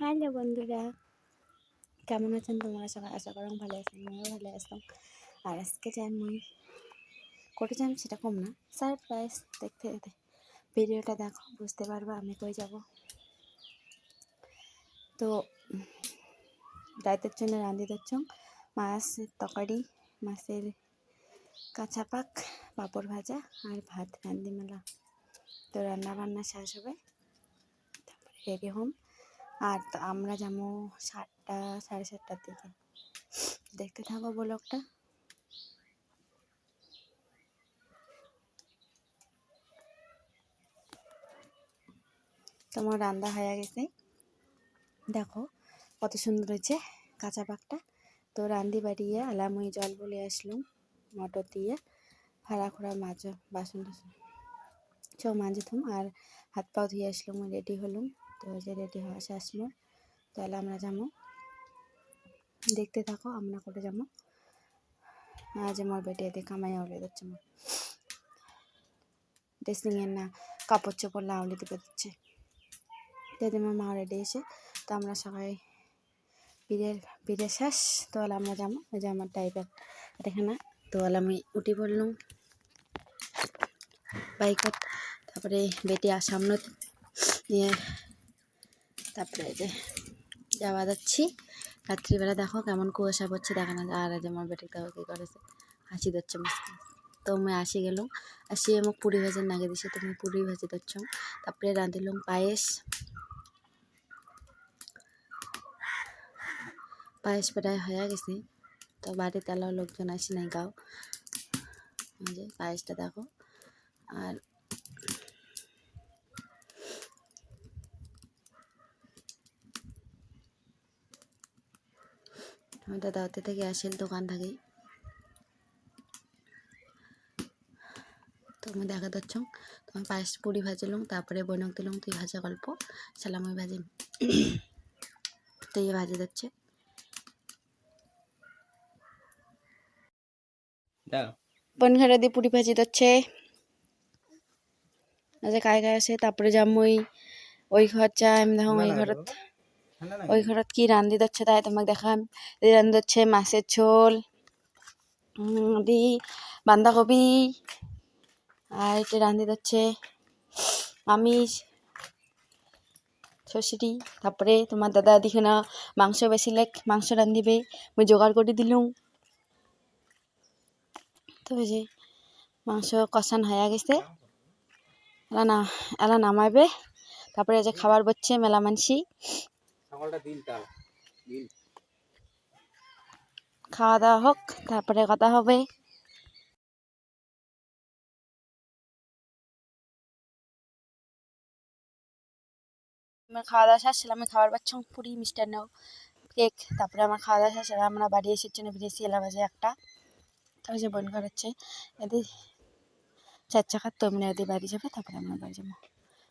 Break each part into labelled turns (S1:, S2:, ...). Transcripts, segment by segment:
S1: Hello বন্ধুরা, কেমন আছেন তোমরা? সবাই আশা করো ভালো আছেন আমিও ভালো আছি। আর আজকে যে আমি কোটে সেটা কম না সারপ্রাইজ দেখতে দেখতে ভিডিওটা দেখো, বুঝতে পারবা আমি কই যাব। তো রাতের জন্য রাঁধি দিচ্ছ মাছের তরকারি, মাছের কাঁচা পাক পাঁপড় ভাজা আর ভাত, রাঁধি মেলা। তো রান্না বান্না শেষ হবে, তারপরে রেডি হম। আর আমরা যাব সাতটা, সাড়ে সাতটার দিকে। দেখতে থাকো ব্লগটা। তোমার রান্না হয়ে গেছে। দেখো কত সুন্দর হয়েছে কাঁচা পাকটা। তো রান্দি বাড়িয়ে আলাম ওই জল বলে আসলাম, মটর দিয়ে ফাড়া খোড়া মাছ, বাসন টাসন। সব মাঝে আর হাত পাও ধুয়ে আসলাম রেডি হলাম। তো যে রেডি হওয়া শেষ মোর তাহলে আমরা যাব। দেখতে থাকো, আমরা করে যাব। আজ আমার বেটে এতে কামাই আউলে দিচ্ছে আমার ড্রেসিংয়ের না, কাপড় চোপড় লাউলে দিতে দিচ্ছে। দিদি আমার মা রেডি এসে তো আমরা সবাই বিয়ের বিয়ের শেষ, তো আমরা যাব। ওই যে আমার টাইপের তো আমি উঠি পড়লাম বাইকত তারপরে বেটি আর সামনে নিয়ে তারপরে যে যাওয়া যাচ্ছি। রাত্রিবেলা দেখো কেমন কুয়াশা পড়ছে, দেখো না আর যে আমার বেটির দেখো কী করেছে, হাসি দিচ্ছে মুসকে। তো আমি আসি গেলাম আসি আমাকে পুরি ভাজার নাগে দিছে, তো তুমি পুরি ভাজি দিচ্ছ তারপরে রাঁধিলাম পায়েস। পায়েস প্রায় হয়ে গেছে। তো বাড়িতে আলো লোকজন আসি নাই গাও। যে পায়েসটা দেখো। আর আমি দাদাতে থেকে আসেল দোকান থেকে। তো আমি দেখা দিচ্ছ তোমার পায়েস পুরি ভাজিলাম তারপরে বনক দিলাম তুই ভাজা গল্প সালাম ওই ভাজি। তো ইয়ে ভাজি দিচ্ছে বোন ঘরে দিয়ে পুরি ভাজি দিচ্ছে আচ্ছা কায় কায় আছে? তারপরে যাম ওই ওই ঘর যা আমি দেখো ওই ঘরত ওই ঘরত কি রান্ধি দিচ্ছে তাই তোমাকে দেখাম রান্ধি দিচ্ছে মাছের ঝোল দি বাঁধাকপি আর এটা রান্ধি দিচ্ছে আমিষ শ্বশুরি তারপরে তোমার দাদা দিকে না মাংস বেশি লেখ মাংস রান্ধিবে মুই জোগাড় করে দিলুম তো যে মাংস কষান হয়ে গেছে এলা না এলা নামাইবে তারপরে যে খাবার বচ্ছে মেলা মানসি খাওয়া দাওয়া হোক, তারপরে কথা হবে। খাওয়া দাওয়া শেষ আমি খাবার পাচ্ছি পুরি মিষ্টান্ন কেক, তারপরে আমার খাওয়া দাওয়া শেষ আমরা বাড়ি এসেছি না বেরিয়েছি এলা বাজে একটা। তারপরে যে বোন ঘর হচ্ছে চার চাকার তোমরা এদের বাড়ি যাবে, তারপরে আমরা বাড়ি যাব।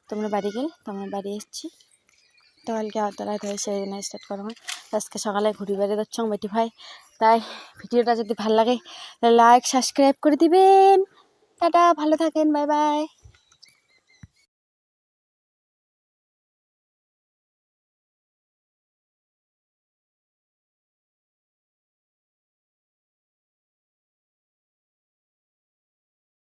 S1: তোমরা বাড়ি গেলে, তোমরা বাড়ি এসেছি। তো কালকে আটতলায় ধরে সেই দিনে স্টার্ট করা হয়। আজকে সকালে ঘুরি বেড়ে যাচ্ছি বেটি ভাই। তাই ভিডিওটা যদি ভালো লাগে লাইক সাবস্ক্রাইব করে দিবেন। টাটা, ভালো থাকেন বাই বাই